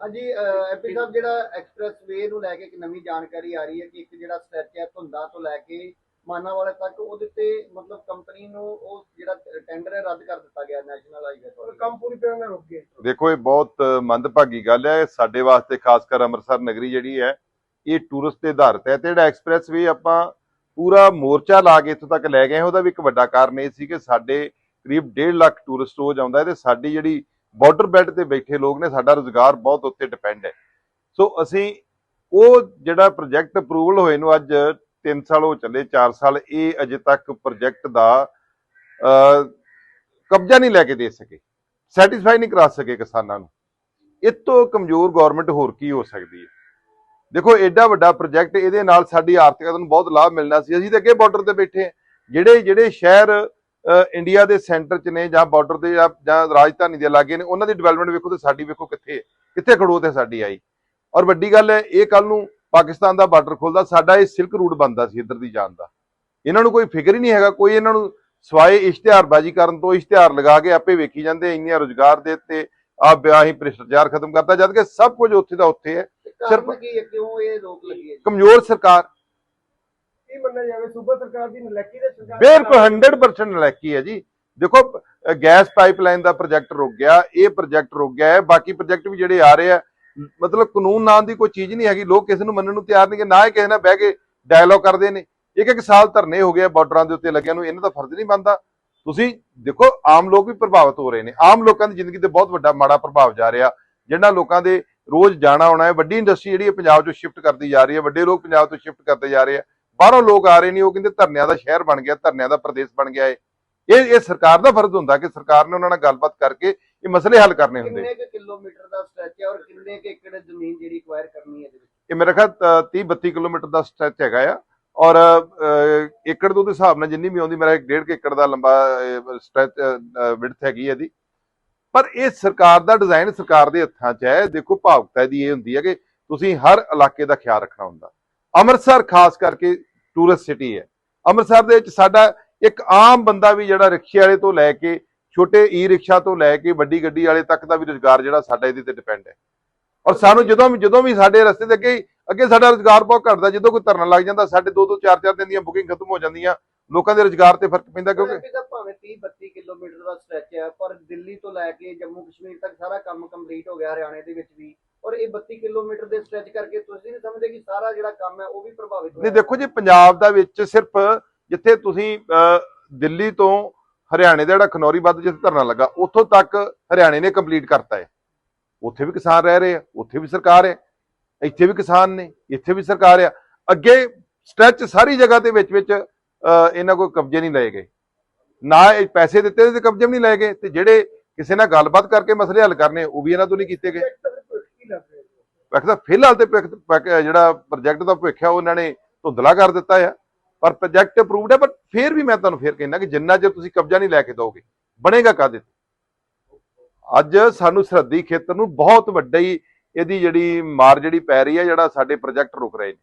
ਹਾਂਜੀ ਐਪੀ ਸਾਹਿਬ ਜਿਹੜਾ ਐਕਸਪ੍ਰੈਸ ਵੇ ਨੂੰ ਲੈ ਕੇ ਇੱਕ ਨਵੀਂ ਜਾਣਕਾਰੀ ਆ ਰਹੀ ਹੈ ਕਿ ਇੱਕ ਜਿਹੜਾ ਸਟ੍ਰੈਚ ਹੈ ਧੁੰਦਾ ਤੋਂ ਲੈ ਕੇ ਮਾਨਾ ਵਾਲੇ ਤੱਕ ਉਹਦੇ ਤੇ ਮਤਲਬ ਕੰਪਨੀ ਨੂੰ ਉਹ ਜਿਹੜਾ ਟੈਂਡਰ ਹੈ ਰੱਦ ਕਰ ਦਿੱਤਾ ਗਿਆ ਨੈਸ਼ਨਲ ਹਾਈਵੇ ਤੋਂ ਕੰਮ ਪੂਰੀ ਤਰ੍ਹਾਂ ਨਾਲ ਰੁਕ ਗਏ। ਦੇਖੋ ਇਹ ਬਹੁਤ ਮੰਦਭਾਗੀ ਗੱਲ ਹੈ। ਸਾਡੇ ਵਾਸਤੇ ਖਾਸ ਕਰ ਅੰਮ੍ਰਿਤਸਰ ਨਗਰੀ ਜਿਹੜੀ ਹੈ ਇਹ ਟੂਰਿਸਟ ਤੇ ਆਧਾਰਿਤ ਹੈ। ਤੇ ਜਿਹੜਾ ਐਕਸਪ੍ਰੈਸ ਵੇ ਆਪਾਂ ਪੂਰਾ ਮੋਰਚਾ ਲਾ ਕੇ ਇੱਥੋਂ ਤੱਕ ਲੈ ਗਏ ਹਾਂ, ਉਹਦਾ ਵੀ ਇੱਕ ਵੱਡਾ ਕਾਰਨ ਇਹ ਸੀ ਕਿ ਸਾਡੇ ਕਰੀਬ 1.5 ਲੱਖ ਟੂਰਿਸਟ ਰੋਜ਼ ਆਉਂਦਾ ਹੈ ਤੇ ਸਾਡੀ ਜਿਹੜੀ ਬਾਰਡਰ ਬੈਲਟ ਤੇ ਬੈਠੇ ਲੋਕ ਨੇ, ਸਾਡਾ ਰੋਜ਼ਗਾਰ ਬਹੁਤ ਉੱਤੇ ਡਿਪੈਂਡ ਹੈ। ਸੋ ਅਸੀਂ ਉਹ ਜਿਹੜਾ ਪ੍ਰੋਜੈਕਟ ਅਪਰੂਵਲ ਹੋਏ ਨੂੰ ਅੱਜ 3 ਸਾਲ ਹੋ ਚੱਲੇ 4 ਸਾਲ, ਇਹ ਅਜੇ ਤੱਕ ਪ੍ਰੋਜੈਕਟ ਦਾ ਕਬਜ਼ਾ ਨਹੀਂ ਲੈ ਕੇ ਦੇ ਸਕੇ। ਸੈਟੀਸਫਾਈ ਨਹੀਂ ਕਰਾ ਸਕੇ ਕਿਸਾਨਾਂ ਨੂੰ। ਇਹ ਤੋਂ ਕਮਜ਼ੋਰ ਗਵਰਨਮੈਂਟ ਹੋਰ ਕੀ ਹੋ ਸਕਦੀ ਹੈ? ਦੇਖੋ ਐਡਾ ਵੱਡਾ ਪ੍ਰੋਜੈਕਟ ਇਹਦੇ ਨਾਲ ਸਾਡੀ ਆਰਥਿਕਤਾ ਨੂੰ ਬਹੁਤ ਲਾਭ ਮਿਲਣਾ ਸੀ। ਅਸੀਂ ਤਾਂ ਅੱਗੇ ਬਾਰਡਰ ਤੇ ਬੈਠੇ ਹਾਂ। ਜਿਹੜੇ ਜਿਹੜੇ ਸ਼ਹਿਰ ਇੰਡੀਆ ਦੇ ਸੈਂਟਰ 'ਚ ਨੇ ਜਾਂ ਬਾਰਡਰ ਤੇ ਜਾਂ ਰਾਜਧਾਨੀ ਦੇ ਲਾਗੇ ਨੇ ਉਹਨਾਂ ਦੀ ਡਿਵੈਲਪਮੈਂਟ ਵੇਖੋ ਤੇ ਸਾਡੀ ਵੇਖੋ ਕਿੱਥੇ ਹੈ, ਕਿੱਥੇ ਖੜੋ ਤੇ ਸਾਡੀ ਆਈ। ਔਰ ਵੱਡੀ ਗੱਲ ਹੈ ਇਹ ਕੱਲ ਨੂੰ ਪਾਕਿਸਤਾਨ ਦਾ ਬਾਰਡਰ ਖੁੱਲਦਾ ਸਾਡਾ ਇਹ ਸਿਲਕ ਰੂਟ ਬਣਦਾ ਸੀ ਇੱਧਰ ਦੀ ਜਾਣ ਦਾ। ਇਹਨਾਂ ਨੂੰ ਕੋਈ ਫਿਕਰ ਹੀ ਨਹੀਂ ਹੈਗਾ ਕੋਈ ਇਹਨਾਂ ਨੂੰ ਸਵਾਏ ਇਸ਼ਤਿਹਾਰਬਾਜ਼ੀ ਕਰਨ ਤੋਂ ਇਸ਼ਤਿਹਾਰ ਲਗਾ ਕੇ ਆਪੇ ਵੇਖੀ ਜਾਂਦੇ ਇੰਨੀਆਂ ਰੋਜ਼ਗਾਰ ਦੇ ਤੇ ਆ ਵਿਆਹੀ ਭ੍ਰਿਸ਼ਟਾਚਾਰ ਖਤਮ ਕਰਤਾ ਜਦ ਕਿ ਸਭ ਕੁਝ ਉੱਥੇ ਦਾ ਉੱਥੇ ਹੈ। ਸਿਰਫ- ਕੀ ਹੈ ਕਿਉਂ ਇਹ ਰੋਕ ਲੱਗੀ ਹੈ? ਕਮਜ਼ੋਰ ਸਰਕਾਰ ਮੰਨਿਆ ਜਾਵੇ, ਸੂਬਾ ਸਰਕਾਰ ਦੀ ਨਲੈਕੀ ਦੇ ਸਰਕਾਰ ਬਿਲਕੁਲ 100% ਨਲਾਇਕੀ ਹੈ ਜੀ। ਦੇਖੋ ਗੈਸ ਪਾਈਪਲਾਈਨ ਦਾ ਪ੍ਰੋਜੈਕਟ ਰੁਕ ਗਿਆ, ਇਹ ਪ੍ਰੋਜੈਕਟ ਰੁਕ ਗਿਆ ਹੈ, ਬਾਕੀ ਪ੍ਰੋਜੈਕਟ ਵੀ ਜਿਹੜੇ ਆ ਰਹੇ ਆ ਮਤਲਬ ਕਾਨੂੰਨ ਨਾਂ ਦੀ ਕੋਈ ਚੀਜ਼ ਨਹੀਂ ਹੈਗੀ, ਲੋਕ ਕਿਸੇ ਨੂੰ ਮੰਨਣ ਨੂੰ ਤਿਆਰ ਨਹੀਂ ਕਿ ਨਾ ਹੀ ਕਿਸੇ ਨਾਲ ਬਹਿ ਕੇ ਡਾਇਲੋਗ ਕਰਦੇ ਨੇ। ਇੱਕ ਇੱਕ ਸਾਲ ਧਰਨੇ ਹੋ ਗਏ ਬਾਰਡਰਾਂ ਦੇ ਉੱਤੇ ਲੱਗਿਆ ਨੂੰ, ਇਹਨਾਂ ਦਾ ਫਰਜ਼ ਨਹੀਂ ਬਣਦਾ। ਤੁਸੀਂ ਦੇਖੋ, ਆਮ ਲੋਕ ਵੀ ਪ੍ਰਭਾਵਿਤ ਹੋ ਰਹੇ ਨੇ। ਆਮ ਲੋਕਾਂ ਦੀ ਜ਼ਿੰਦਗੀ ਤੇ ਬਹੁਤ ਵੱਡਾ, ਮਾੜਾ ਪ੍ਰਭਾਵ ਜਾ ਰਿਹਾ। ਜਿਹਨਾਂ ਲੋਕਾਂ ਦੇ ਰੋਜ਼ ਜਾਣਾ ਆਉਣਾ ਹੈ, ਵੱਡੀ ਇੰਡਸਟਰੀ ਜਿਹੜੀ ਪੰਜਾਬ ਚੋਂ ਸ਼ਿਫਟ ਕਰਦੀ ਜਾ ਰਹੀ ਹੈ, ਵੱਡੇ ਲੋਕ ਪੰਜਾਬ ਤੋਂ ਸ਼ਿਫਟ ਕਰਦੇ ਜਾ ਰਹੇ ਆ। ਬਾਹਰੋਂ ਲੋਕ ਆ ਰਹੇ ਨੇ ਉਹ ਕਹਿੰਦੇ ਧਰਨਿਆਂ ਦਾ ਸ਼ਹਿਰ ਬਣ ਗਿਆ ਧਰਨਿਆਂ ਦਾ ਪ੍ਰਦੇਸ਼ ਬਣ ਗਿਆ ਹੈ ਇਹ ਇਹ ਸਰਕਾਰ ਦਾ ਫਰਜ਼ ਹੁੰਦਾ ਕਿ ਸਰਕਾਰ ਨੇ ਉਹਨਾਂ ਨਾਲ ਗੱਲਬਾਤ ਕਰਕੇ ਇਹ ਮਸਲੇ ਹੱਲ ਕਰਨੇ ਹੁੰਦੇ। ਕਿੰਨੇ ਕੁ ਕਿਲੋਮੀਟਰ ਦਾ ਸਟ੍ਰੈਚ ਹੈ ਔਰ ਕਿੰਨੇ ਕੁ ਏਕੜ ਜ਼ਮੀਨ ਜਿਹੜੀ ਅਕਵਾਇਰ ਕਰਨੀ ਹੈ ਇਹਦੇ ਵਿੱਚ? ਇਹ ਮੇਰੇ ਖਿਆਲ 30 32 ਕਿਲੋਮੀਟਰ ਦਾ ਸਟ੍ਰੈਚ ਹੈਗਾ ਆ। ਔਰ ਏਕੜ ਤੋਂ ਦੇ ਹਿਸਾਬ ਨਾਲ ਜਿੰਨੀ ਵੀ ਆਉਂਦੀ ਮੇਰਾ 1.5 ਏਕੜ ਦਾ ਲੰਬਾ ਸਟ੍ਰੈਚ ਵਿਡਥ ਹੈਗੀ ਇਹਦੀ। ਪਰ ਇਹ ਸਰਕਾਰ ਦਾ ਡਿਜ਼ਾਈਨ ਸਰਕਾਰ ਦੇ ਹੱਥਾਂ 'ਚ ਹੈ। ਦੇਖੋ ਭਾਵੁਕਤਾ ਦੀ ਇਹ ਹੁੰਦੀ ਹੈ ਕਿ ਤੁਸੀਂ ਹਰ ਇਲਾਕੇ ਦਾ ਖਿਆਲ ਰੱਖਣਾ ਹੁੰਦਾ। ਅੰਮ੍ਰਿਤਸਰ ਖਾਸ ਕਰਕੇ ਟੂਰਿਸਟ ਸਿਟੀ ਹੈ। ਅੰਮ੍ਰਿਤਸਰ ਦੇ ਵਿੱਚ ਸਾਡਾ ਇੱਕ ਆਮ ਬੰਦਾ ਵੀ ਜਿਹੜਾ ਰਿਕਸ਼ੇ ਵਾਲੇ ਤੋਂ ਲੈ ਕੇ, ਛੋਟੇ ਈ ਰਿਕਸ਼ਾ ਤੋਂ ਲੈ ਕੇ, ਵੱਡੀ ਗੱਡੀ ਵਾਲੇ ਤੱਕ ਦਾ ਵੀ ਰੁਜ਼ਗਾਰ ਜਿਹੜਾ ਸਾਡਾ ਇਹਦੇ ਤੇ ਡਿਪੈਂਡ ਹੈ। ਔਰ ਸਾਨੂੰ ਜਦੋਂ ਵੀ ਜਦੋਂ ਵੀ ਸਾਡੇ ਰਸਤੇ ਦੇ ਅੱਗੇ ਅੱਗੇ ਸਾਡਾ ਰੁਜ਼ਗਾਰ ਬਹੁਤ ਘਟਦਾ, ਜਦੋਂ ਕੋਈ ਧਰਨਾ ਲੱਗ ਜਾਂਦਾ, ਸਾਡੇ 2 2 4 4 ਦਿਨ ਦੀਆਂ ਬੁਕਿੰਗ ਖਤਮ ਹੋ ਜਾਂਦੀਆਂ, ਲੋਕਾਂ ਦੇ ਰੁਜ਼ਗਾਰ ਤੇ ਫ਼ਰਕ ਪੈਂਦਾ ਕਿਉਂਕਿ ਭਾਵੇਂ 30 32 ਕਿਲੋਮੀਟਰ ਦਾ ਸਟ੍ਰੈਚ ਹੈ, ਪਰ ਦਿੱਲੀ ਤੋਂ ਲੈ ਕੇ ਜੰਮੂ ਕਸ਼ਮੀਰ ਤੱਕ ਸਾਰਾ ਕੰਮ ਕੰਪਲੀਟ ਹੋ ਗਿਆ, ਹਰਿਆਣੇ ਦੇ ਵਿੱਚ ਵੀ। ਔਰ ਇਹ 32 ਕਿਲੋਮੀਟਰ ਦੇ ਸਟ੍ਰੈਚ ਕਰਕੇ ਤੁਸੀਂ ਨਹੀਂ ਸਮਝਦੇ ਕਿ ਸਾਰਾ ਜਿਹੜਾ ਕੰਮ ਹੈ ਉਹ ਵੀ ਪ੍ਰਭਾਵਿਤ ਨਹੀਂ ਹੋਇਆ ਦੇਖੋ ਜੀ ਪੰਜਾਬ ਦਾ ਵਿੱਚ ਸਿਰਫ ਜਿੱਥੇ ਤੁਸੀਂ ਦਿੱਲੀ ਤੋਂ ਹਰਿਆਣੇ ਦਾ ਜਿਹੜਾ ਖਨੌਰੀ ਵੱਧ ਜਿੱਥੇ ਧਰਨਾ ਲੱਗਾ ਉੱਥੋਂ ਤੱਕ ਹਰਿਆਣੇ ਨੇ ਕੰਪਲੀਟ ਕਰਤਾ ਹੈ। ਉੱਥੇ ਵੀ ਕਿਸਾਨ ਰਹਿ ਰਹੇ ਆ ਉੱਥੇ ਵੀ ਸਰਕਾਰ ਹੈ। ਇੱਥੇ ਵੀ ਕਿਸਾਨ ਨੇ ਇੱਥੇ ਵੀ ਸਰਕਾਰ ਆ। ਅੱਗੇ ਸਟ੍ਰੈਚ ਸਾਰੀ ਜਗ੍ਹਾ ਦੇ ਵਿੱਚ ਵਿੱਚ ਇਹਨਾਂ ਕੋਈ ਕਬਜ਼ੇ ਨਹੀਂ ਲਏ ਗਏ। ਨਾ ਇਹ ਪੈਸੇ ਦਿੱਤੇ ਤੇ ਕਬਜ਼ੇ ਵੀ ਨਹੀਂ ਲਏ ਗਏ ਤੇ ਜਿਹੜੇ ਕਿਸੇ ਨਾਲ ਗੱਲਬਾਤ ਕਰਕੇ ਮਸਲੇ ਹੱਲ ਕਰਨੇ ਉਹ ਵੀ ਇਹਨਾਂ ਤੋਂ ਨਹੀਂ ਕੀਤੇ ਗਏ। ਭਵਿੱਖ ਦਾ ਫਿਲਹਾਲ ਤੇ ਭਵਿੱਖ- ਜਿਹੜਾ ਪ੍ਰੋਜੈਕਟ ਦਾ ਭਵਿੱਖ ਹੈ ਉਹ ਨੇ ਧੁੰਦਲਾ ਕਰ ਦਿੱਤਾ ਆ। ਪਰ ਪ੍ਰੋਜੈਕਟ ਅਪਰੂਵਡ ਹੈ ਪਰ ਫਿਰ ਵੀ ਮੈਂ ਤੁਹਾਨੂੰ ਫਿਰ ਕਹਿੰਦਾ ਕਿ ਜਿੰਨਾ ਚਿਰ ਤੁਸੀਂ ਕਬਜ਼ਾ ਨਹੀਂ ਲੈ ਕੇ ਦੋਗੇ, ਬਣੇਗਾ ਕਾਦੇ ਅੱਜ ਸਾਨੂੰ ਸਰਹੱਦੀ ਖੇਤਰ ਨੂੰ ਬਹੁਤ ਵੱਡੀ ਇਹਦੀ ਜਿਹੜੀ ਮਾਰ ਜਿਹੜੀ ਪੈ ਰਹੀ ਹੈ ਜਿਹੜਾ ਸਾਡੇ ਪ੍ਰੋਜੈਕਟ ਰੁਕ ਰਹੇ ਨੇ।